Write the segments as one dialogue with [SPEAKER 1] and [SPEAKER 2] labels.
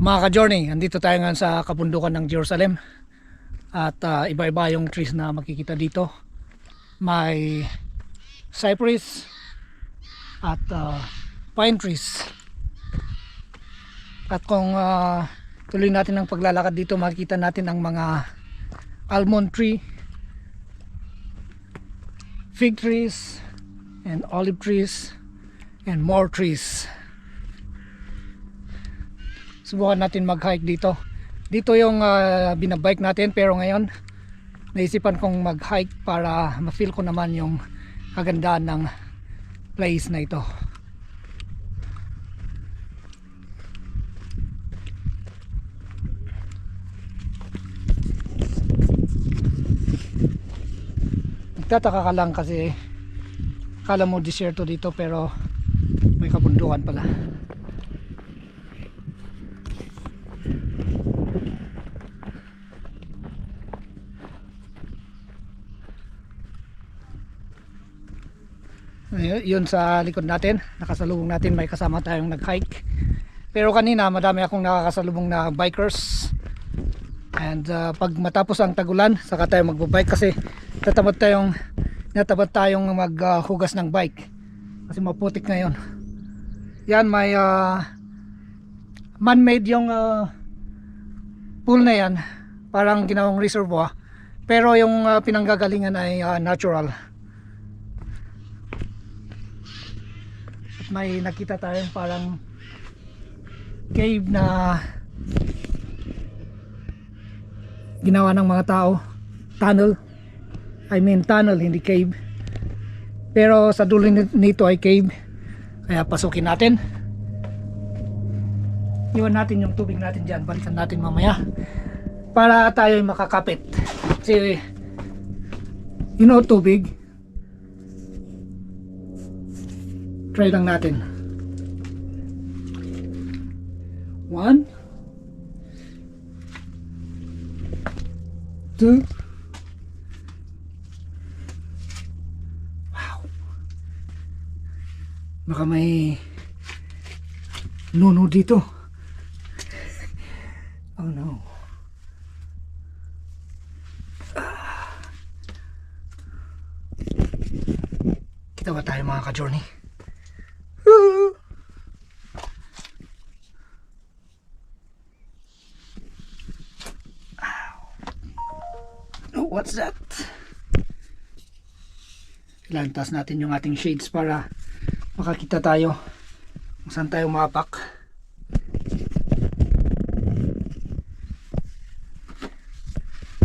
[SPEAKER 1] Mga ka-journey, andito tayo ngayon sa kabundukan ng Jerusalem at ah, iba-iba yung trees na makikita dito. May cypress at ah, pine trees. At kung ah, tuloy natin ang paglalakad dito, makikita natin ang mga almond tree, fig trees, and olive trees, and more trees subukan natin mag-hike dito. Dito yung ah, binabike natin pero ngayon naisipan kong mag-hike para ma-feel ko naman yung kagandaan ng place na ito. Nagtataka ka lang kasi kala mo desierto dito pero may kabundukan pala. Yun sa likod natin. Nakasalubong natin may kasama tayong nag-hike. Pero kanina madami akong nakakasalubong na bikers. And uh, pag matapos ang tagulan saka tayo magbabike kasi tatamad tayong natabad tayong maghugas ng bike. Kasi maputik ngayon. Yan may uh, man-made yung uh, pool na yan. Parang ginawang reservoir. Pero yung uh, pinanggagalingan ay uh, natural may nakita tayong parang cave na ginawa ng mga tao. Tunnel. I mean tunnel hindi cave. Pero sa dulo ni- nito ay cave. Kaya pasukin natin. Iwan natin yung tubig natin dyan. Balikan natin mamaya. Para tayo ay makakapit. Kasi you know tubig try lang natin. One. Two. Wow. Baka may nuno dito. Oh no. Kita ba tayo mga ka-journey What's that? Kailangan taas natin yung ating shades para makakita tayo kung saan tayo mapak.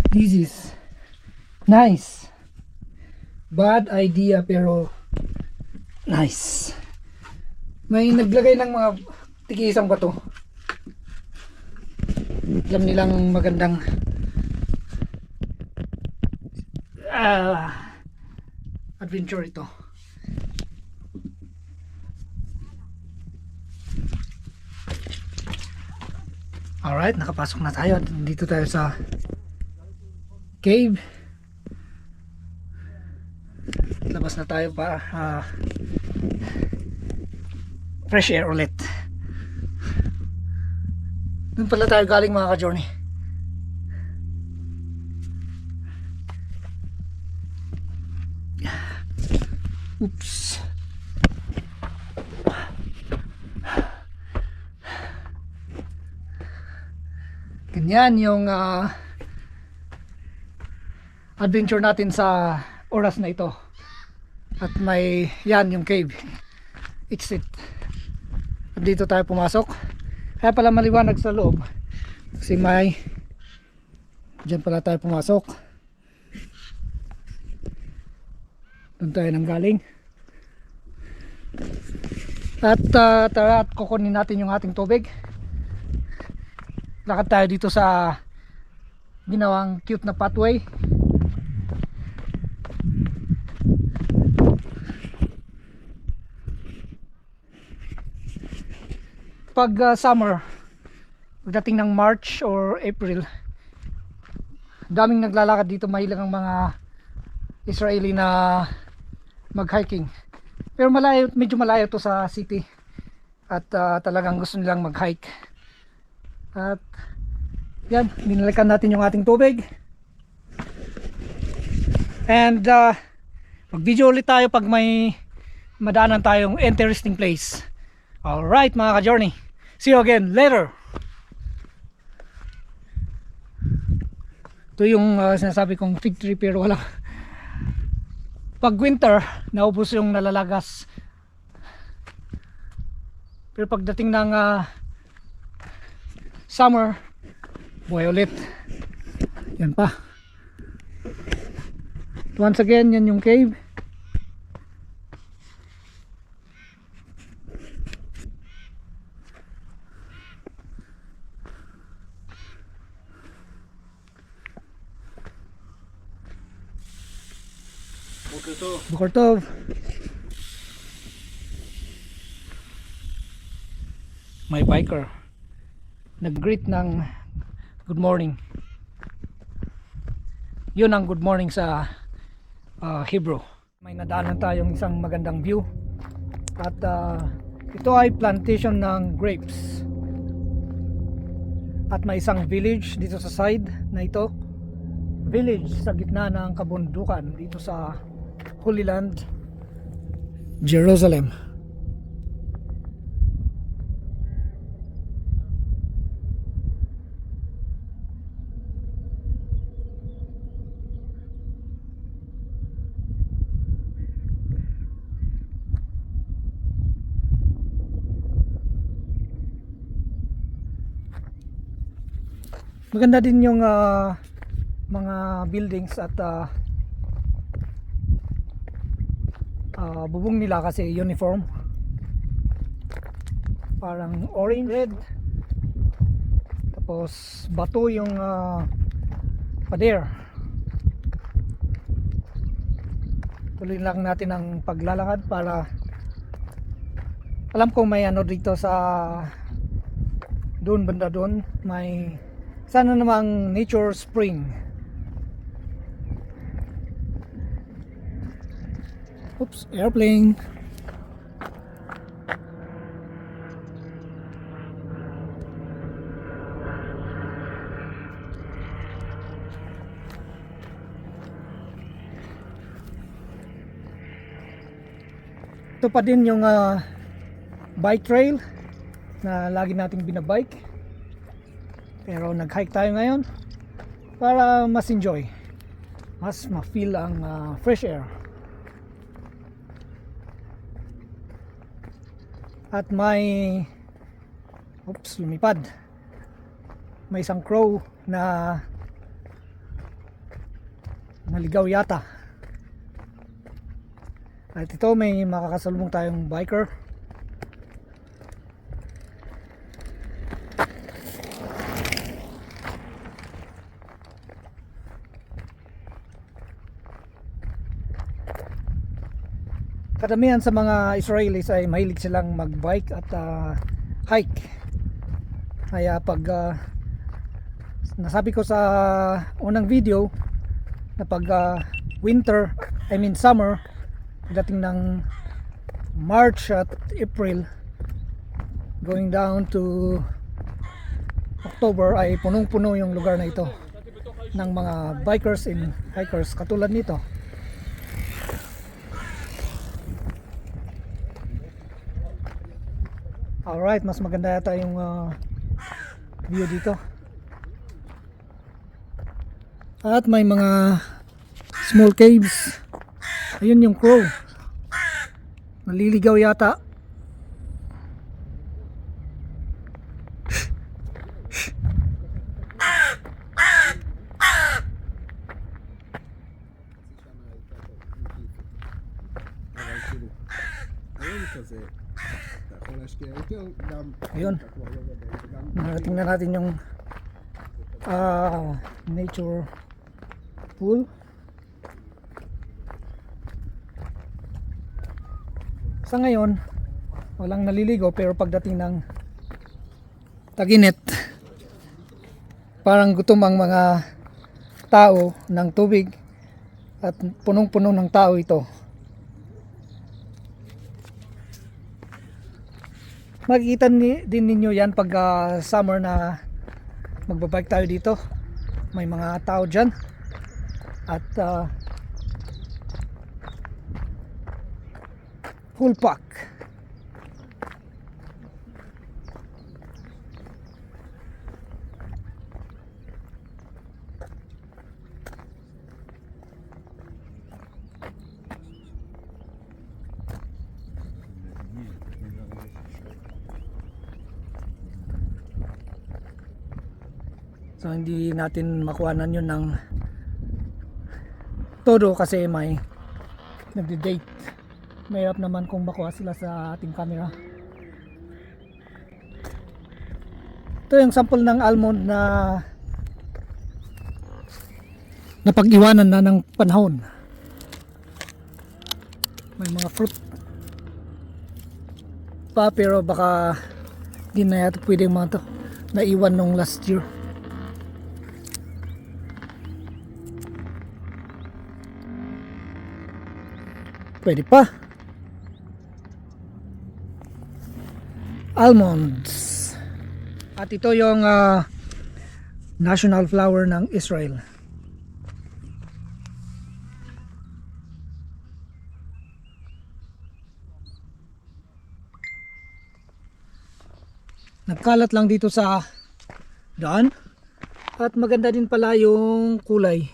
[SPEAKER 1] This is nice. Bad idea pero nice. May naglagay ng mga tigisang bato. Alam nilang magandang ah, adventure ito. Alright, nakapasok na tayo. Dito tayo sa cave. Labas na tayo para ah, fresh air ulit. Doon pala tayo galing mga ka-journey. Oops. Ganyan yung ah, adventure natin sa oras na ito. At may yan yung cave. It's it. At dito tayo pumasok. Kaya pala maliwanag sa loob. Kasi may Diyan pala tayo pumasok. Doon tayo nang galing. At ah, tara at kukunin natin yung ating tubig. Lakad tayo dito sa ginawang cute na pathway. Pag ah, summer, pagdating ng March or April, daming naglalakad dito mahilang ang mga Israeli na mag-hiking. Pero malayo, medyo malayo to sa city. At ah, talagang gusto nilang mag-hike. At yan, binalikan natin yung ating tubig. And uh, mag-video ulit tayo pag may madaanan tayong interesting place. Alright mga ka-journey. See you again later. Ito yung uh, sinasabi kong fig tree pero wala. Pag winter, naubos yung nalalagas. Pero pagdating ng uh, summer, buhay ulit. Yan pa. Once again, yan yung cave. Bukortov. May biker. Nag-greet ng good morning. Yun ang good morning sa uh, Hebrew. May nadaanan tayong isang magandang view. At uh, ito ay plantation ng grapes. At may isang village dito sa side na ito. Village sa gitna ng kabundukan dito sa Holy Land, Jerusalem. Maganda din yung ah, mga buildings at ah, ah, bubong nila kasi uniform. Parang orange. Red. Tapos bato yung ah, pader. Tuloy lang natin ang paglalakad para alam ko may ano dito sa doon banda doon. May sana namang nature spring Oops, airplane. Ito pa din yung ah, bike trail na lagi nating binabike. Pero nag-hike tayo ngayon para mas enjoy. Mas ma-feel ang ah, fresh air. At may oops lumipad. May isang crow na naligaw yata. At ito may makakasalubong tayong biker kadamihan sa mga Israelis ay mahilig silang magbike at ah, hike. Kaya pag ah, nasabi ko sa unang video na pag ah, winter I mean summer dating ng March at April going down to October ay punong-puno yung lugar na ito ng mga bikers and hikers katulad nito Alright, mas maganda yata yung uh, view dito. At may mga small caves. Ayun yung crow. Naliligaw yata.
[SPEAKER 2] Kasi ako last year, ito dam.
[SPEAKER 1] Ayun. Narating na natin yung uh, nature pool. Sa ngayon, walang naliligo pero pagdating ng taginit, parang gutom ang mga tao ng tubig at punong-puno ng tao ito. Makikita ni, din ninyo yan pag ah, summer na magbabike tayo dito. May mga tao dyan. At ah, full pack So hindi natin makuhanan yun ng todo kasi may nagde-date. Mahirap naman kung makuha sila sa ating camera. Ito yung sample ng almond na napag-iwanan na ng panahon. May mga fruit pa pero baka di na yata pwedeng mga to naiwan nung last year. Pwede pa. Almonds. At ito yung ah, national flower ng Israel. Nagkalat lang dito sa daan. At maganda din pala yung kulay,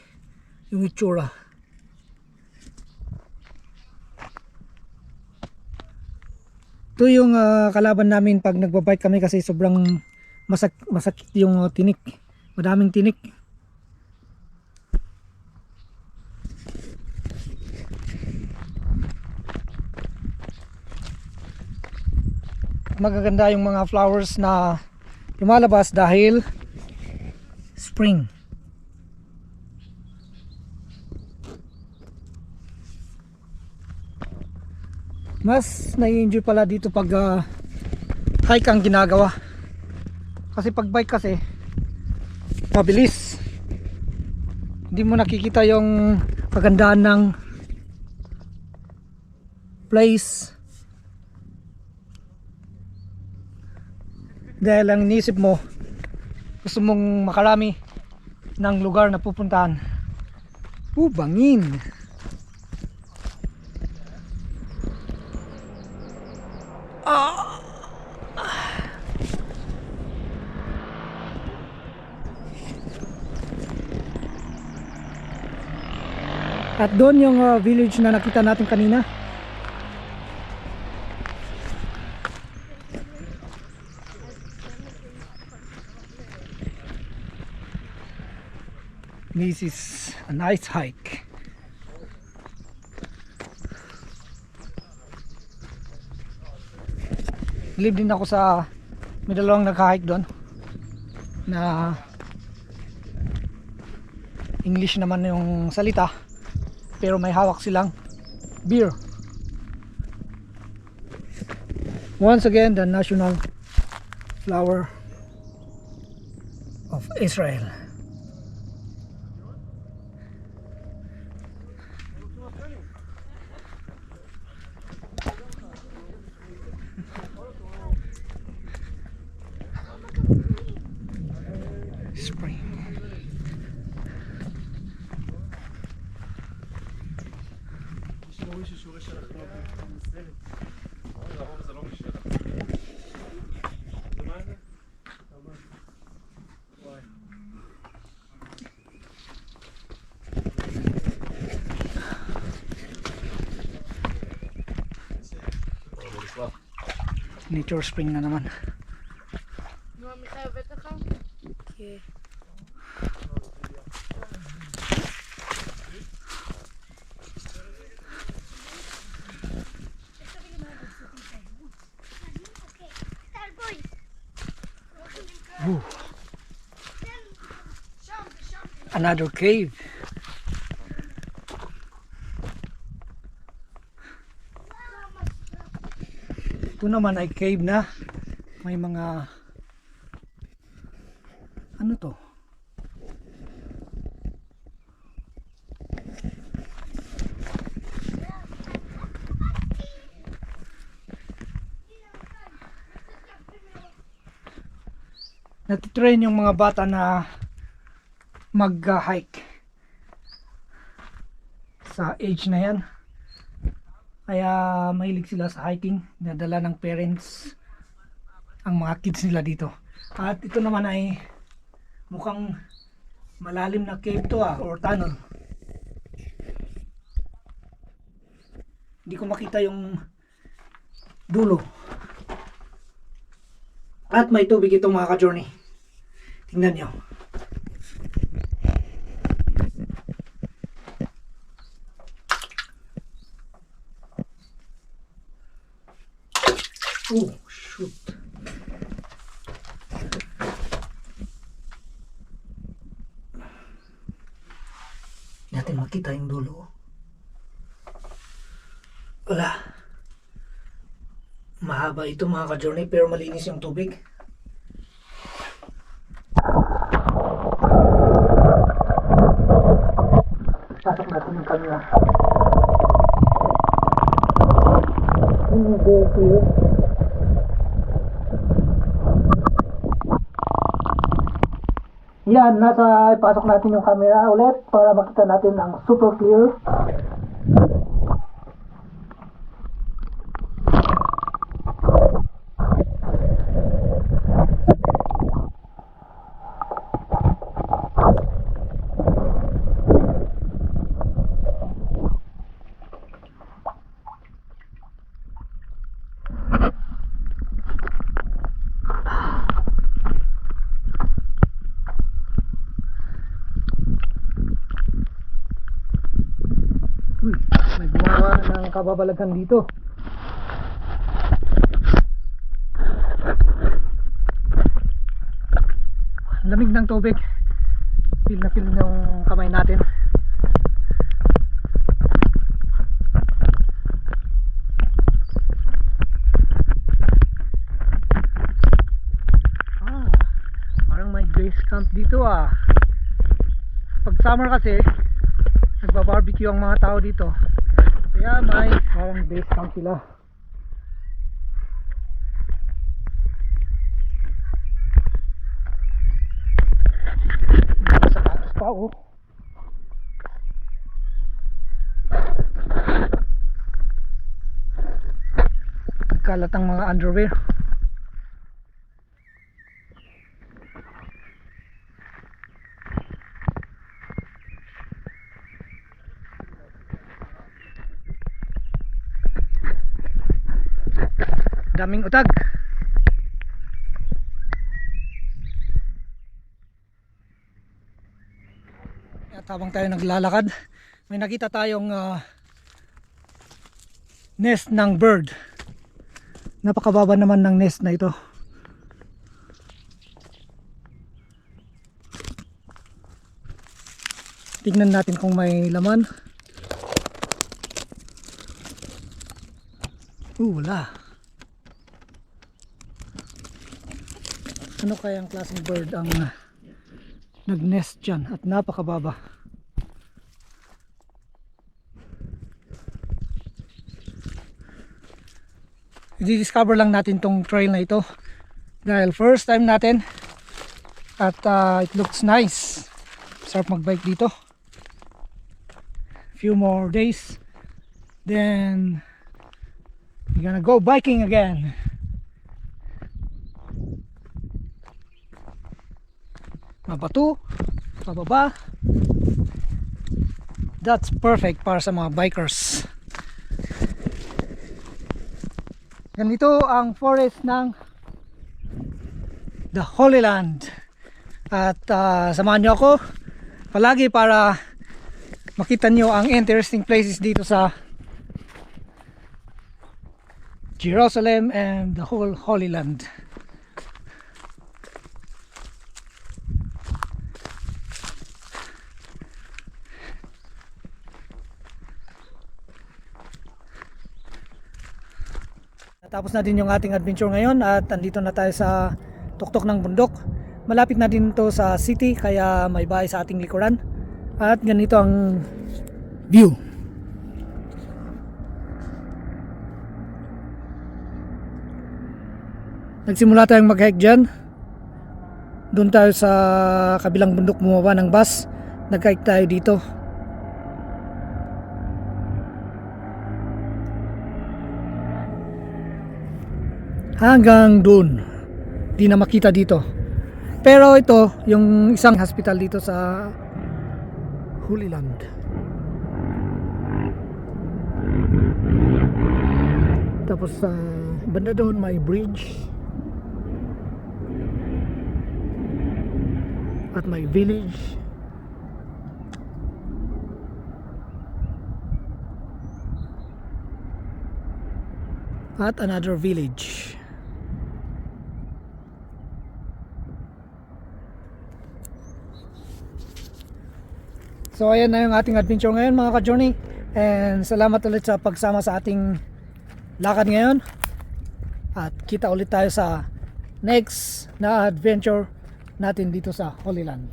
[SPEAKER 1] yung itsura. Ito yung ah, kalaban namin pag nagbabike kami kasi sobrang masak masakit yung ah, tinik. Madaming tinik. Magaganda yung mga flowers na lumalabas dahil spring. Mas nai-enjoy pala dito pag ah, hike ang ginagawa. Kasi pag bike kasi mabilis. Hindi mo nakikita yung kagandahan ng place. Dahil ang inisip mo gusto mong makarami ng lugar na pupuntahan. Uh, bangin At doon yung uh, village na nakita natin kanina. This is a nice hike. Believe din ako sa may dalawang nagka-hike doon na English naman yung salita pero may hawak silang beer. Once again the national flower of Israel nature spring na naman?
[SPEAKER 3] Okay.
[SPEAKER 1] another cave ito naman ay cave na may mga ano to natitrain yung mga bata na mag-hike sa age na yan. Kaya mahilig sila sa hiking. Nadala ng parents ang mga kids nila dito. At ito naman ay mukhang malalim na cave to ah, or tunnel. Hindi ko makita yung dulo. At may tubig itong mga ka-journey. Tingnan nyo. Oh, shoot. Hindi natin makita yung dulo. Wala. Mahaba ito mga ka-journey pero malinis yung tubig. Pasok natin yung camera. Hindi clear. Yan, nasa ipasok natin yung camera ulit para makita natin ang super clear. Uy, may gumawa ng kababalaghan dito. Lamig ng tubig. Feel na feel yung kamay natin. Ah, parang may base camp dito ah. Pag summer kasi, nagbabarbecue ang mga tao dito kaya may parang base camp sila. Sapatos pa oh. Kalat ang mga underwear daming utag. At habang tayo naglalakad may nakita tayong ah, nest ng bird. Napakababa naman ng nest na ito. Tignan natin kung may laman. Uh wala ano kaya ang klaseng bird ang uh, nag-nest dyan at napakababa? I-discover lang natin tong trail na ito. Dahil first time natin. At uh, it looks nice. Sarap magbike dito. Few more days. Then we're gonna go biking again mabato, pababa. That's perfect para sa mga bikers. Ganito ang forest ng the Holy Land. At ah, samahan nyo ako palagi para makita nyo ang interesting places dito sa Jerusalem and the whole Holy Land. Natapos na din yung ating adventure ngayon at andito na tayo sa tuktok ng bundok. Malapit na din to sa city kaya may bahay sa ating likuran. At ganito ang view. Nagsimula tayong mag-hike dyan. Doon tayo sa kabilang bundok bumaba ng bus. Nag-hike tayo dito. Hanggang doon. Di na makita dito. Pero ito, yung isang hospital dito sa Holy Land. Tapos sa banda doon may bridge. At may village. At another village. So ayan na yung ating adventure ngayon mga ka-journey. And salamat ulit sa pagsama sa ating lakad ngayon. At kita ulit tayo sa next na adventure natin dito sa Holy Land.